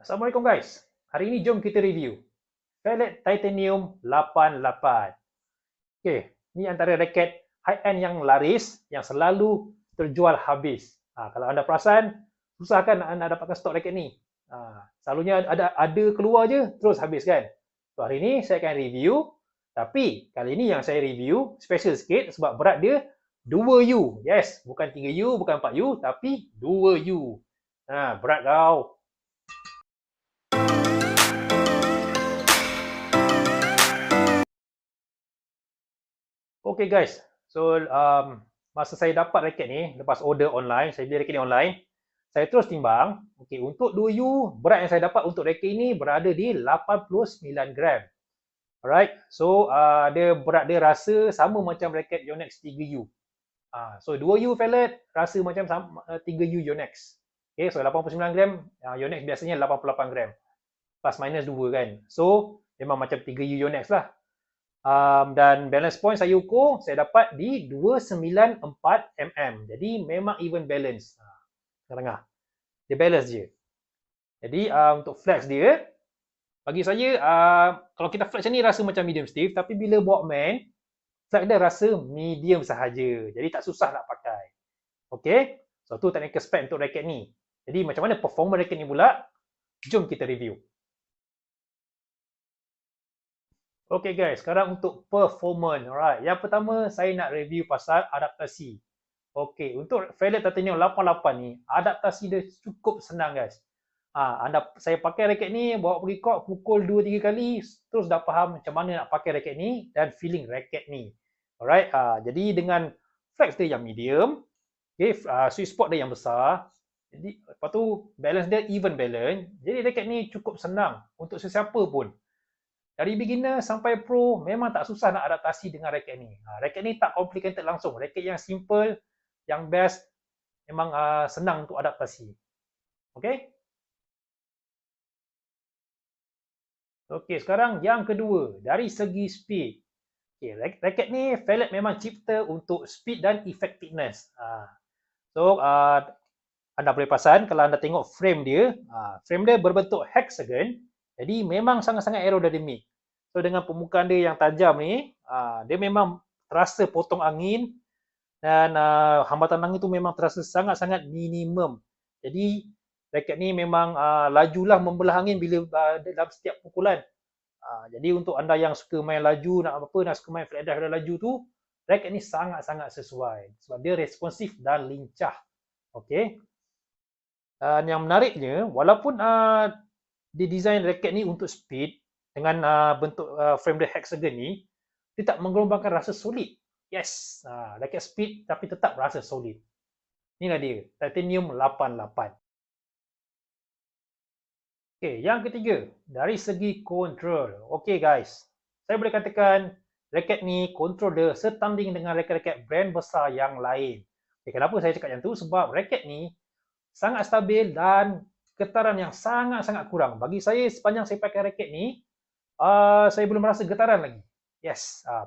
Assalamualaikum guys. Hari ini jom kita review Velvet Titanium 88. Okey, ni antara raket high end yang laris yang selalu terjual habis. Ha, kalau anda perasan, susah kan anda dapatkan stok raket ni. Ha, selalunya ada ada keluar je terus habis kan. So hari ini saya akan review tapi kali ini yang saya review special sikit sebab berat dia 2U. Yes, bukan 3U, bukan 4U tapi 2U. Ha, berat kau. Okay guys, so um, masa saya dapat raket ni, lepas order online, saya beli raket ni online, saya terus timbang, okay, untuk 2U, berat yang saya dapat untuk raket ini berada di 89 gram. Alright, so uh, dia berat dia rasa sama macam raket Yonex 3U. Uh, so 2U pellet rasa macam sama, uh, 3U Yonex. Okay, so 89 gram, uh, Yonex biasanya 88 gram. Plus minus 2 kan. So, memang macam 3U Yonex lah um, dan balance point saya ukur saya dapat di 294 mm jadi memang even balance. Ha, tengah dia balance je. Jadi uh, untuk flex dia bagi saya uh, kalau kita flex ni rasa macam medium stiff. Tapi bila bawa man flex dia rasa medium sahaja. Jadi tak susah nak pakai. Okey? So tu technical spec untuk raket ni. Jadi macam mana performance raket ni pula? Jom kita review Okay guys, sekarang untuk performance. Alright, yang pertama saya nak review pasal adaptasi. Okay, untuk Velvet Titanium 88 ni, adaptasi dia cukup senang guys. Ha, anda saya pakai raket ni, bawa pergi court, pukul 2-3 kali, terus dah faham macam mana nak pakai raket ni dan feeling raket ni. Alright, ha, jadi dengan flex dia yang medium, okay, uh, sweet spot dia yang besar, jadi lepas tu balance dia even balance, jadi raket ni cukup senang untuk sesiapa pun. Dari beginner sampai pro memang tak susah nak adaptasi dengan raket ni. Ha, raket ni tak complicated langsung. Raket yang simple, yang best, memang uh, senang untuk adaptasi. Okay? Okay, sekarang yang kedua. Dari segi speed. Okay, raket ni Velvet memang cipta untuk speed dan effectiveness. Ha. So, uh, anda boleh perasan kalau anda tengok frame dia, uh, frame dia berbentuk hexagon. Jadi memang sangat-sangat aerodynamic. So dengan permukaan dia yang tajam ni, uh, dia memang terasa potong angin dan uh, hambatan angin tu memang terasa sangat-sangat minimum. Jadi raket ni memang uh, lajulah membelah angin bila uh, dalam setiap pukulan. Uh, jadi untuk anda yang suka main laju, nak apa, nak suka main flat dive laju tu, raket ni sangat-sangat sesuai. Sebab dia responsif dan lincah. Okay. Dan yang menariknya, walaupun uh, didesain raket ni untuk speed, dengan uh, bentuk uh, frame the hexagon ni dia tak menggelombangkan rasa solid yes uh, like speed tapi tetap rasa solid inilah dia titanium 88 Okay, yang ketiga, dari segi control. Okay guys, saya boleh katakan raket ni control dia setanding dengan raket-raket brand besar yang lain. Okay, kenapa saya cakap yang tu? Sebab raket ni sangat stabil dan getaran yang sangat-sangat kurang. Bagi saya, sepanjang saya pakai raket ni, uh, saya belum merasa getaran lagi. Yes. Uh,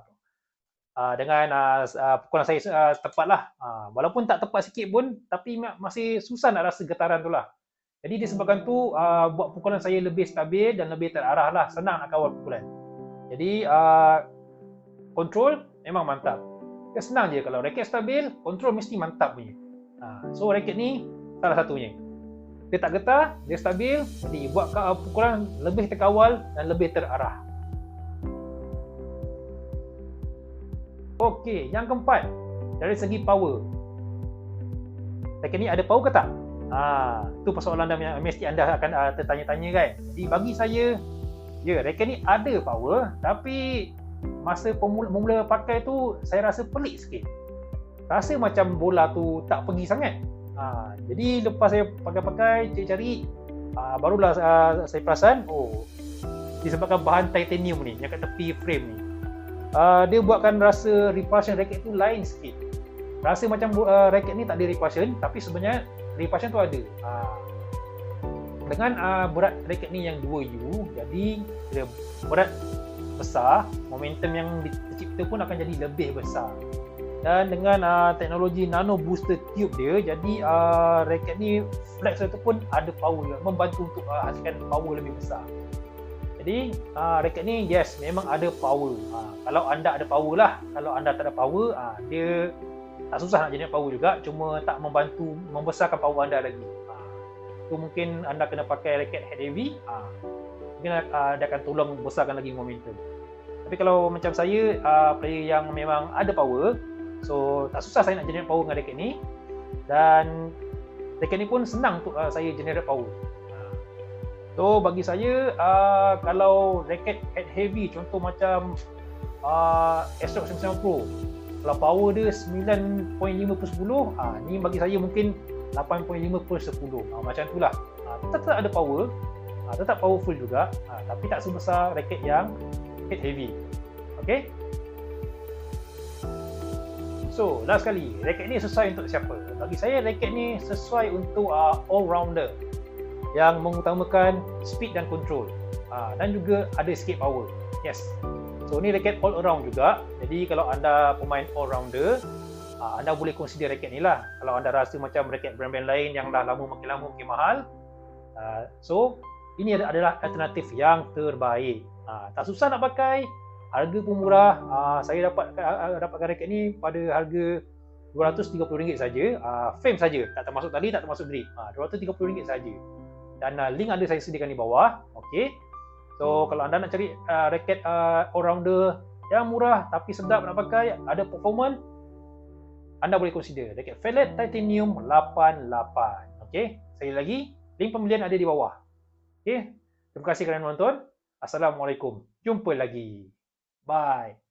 uh, dengan uh, uh, pukulan saya uh, tepat lah. Uh, walaupun tak tepat sikit pun, tapi masih susah nak rasa getaran tu lah. Jadi disebabkan tu, uh, buat pukulan saya lebih stabil dan lebih terarah lah. Senang nak kawal pukulan. Jadi, uh, control memang mantap. Dia senang je kalau raket stabil, control mesti mantap punya. Uh, so, raket ni salah satunya dia tak getar, dia stabil, jadi buat pukulan lebih terkawal dan lebih terarah. Okey, yang keempat, dari segi power. Ni ada power ke tak? Ha, tu persoalan anda mesti anda akan uh, tertanya-tanya kan. Jadi bagi saya, ya, raket ni ada power, tapi masa pemula pakai tu saya rasa pelik sikit. Rasa macam bola tu tak pergi sangat. Ha, jadi lepas saya pakai-pakai, cari-cari, ha, barulah uh, saya perasan, oh, disebabkan bahan titanium ni, yang kat tepi frame ni. Uh, dia buatkan rasa repulsion racket tu lain sikit. Rasa macam uh, racket ni tak ada repulsion, tapi sebenarnya repulsion tu ada. Ha. Dengan uh, berat racket ni yang 2U, jadi dia berat besar, momentum yang dicipta pun akan jadi lebih besar. Dan dengan uh, teknologi nano booster tube dia jadi uh, raket ni flex ataupun ada power juga. Membantu untuk uh, hasilkan power lebih besar. Jadi uh, raket ni yes memang ada power. Uh, kalau anda ada power lah. Kalau anda tak ada power uh, dia tak susah nak jadi power juga. Cuma tak membantu membesarkan power anda lagi. Uh, tu mungkin anda kena pakai raket head heavy. Uh, mungkin uh, dia akan tolong besarkan lagi momentum. Tapi kalau macam saya uh, player yang memang ada power So tak susah saya nak generate power dengan racket ni. Dan racket ni pun senang untuk uh, saya generate power. So bagi saya uh, kalau racket head heavy contoh macam uh, Astro 99 Pro kalau power dia 9.5 per 10 uh, ni bagi saya mungkin 8.5 per 10 uh, macam tu lah. Uh, tetap, tetap ada power. Uh, tetap powerful juga. Uh, tapi tak sebesar racket yang head heavy. Okay So, last sekali, raket ni sesuai untuk siapa? Bagi saya, raket ni sesuai untuk uh, all-rounder yang mengutamakan speed dan control uh, dan juga ada sikit power. Yes. So, ni raket all-around juga. Jadi, kalau anda pemain all-rounder, uh, anda boleh consider raket ni lah. Kalau anda rasa macam raket brand-brand lain yang dah lama makin lama makin mahal. Uh, so, ini adalah alternatif yang terbaik. Uh, tak susah nak pakai, harga pun murah. Uh, saya dapat uh, dapatkan raket ni pada harga RM230 saja. Uh, frame saja. Tak termasuk tali tak termasuk grip uh, RM230 saja. Dan uh, link ada saya sediakan di bawah. Okey so kalau anda nak cari uh, raket uh, all rounder yang murah tapi sedap nak pakai ada performance anda boleh consider. Raket Felet Titanium 88 okey sekali lagi link pembelian ada di bawah. Okey terima kasih kerana menonton. Assalamualaikum. Jumpa lagi Bye.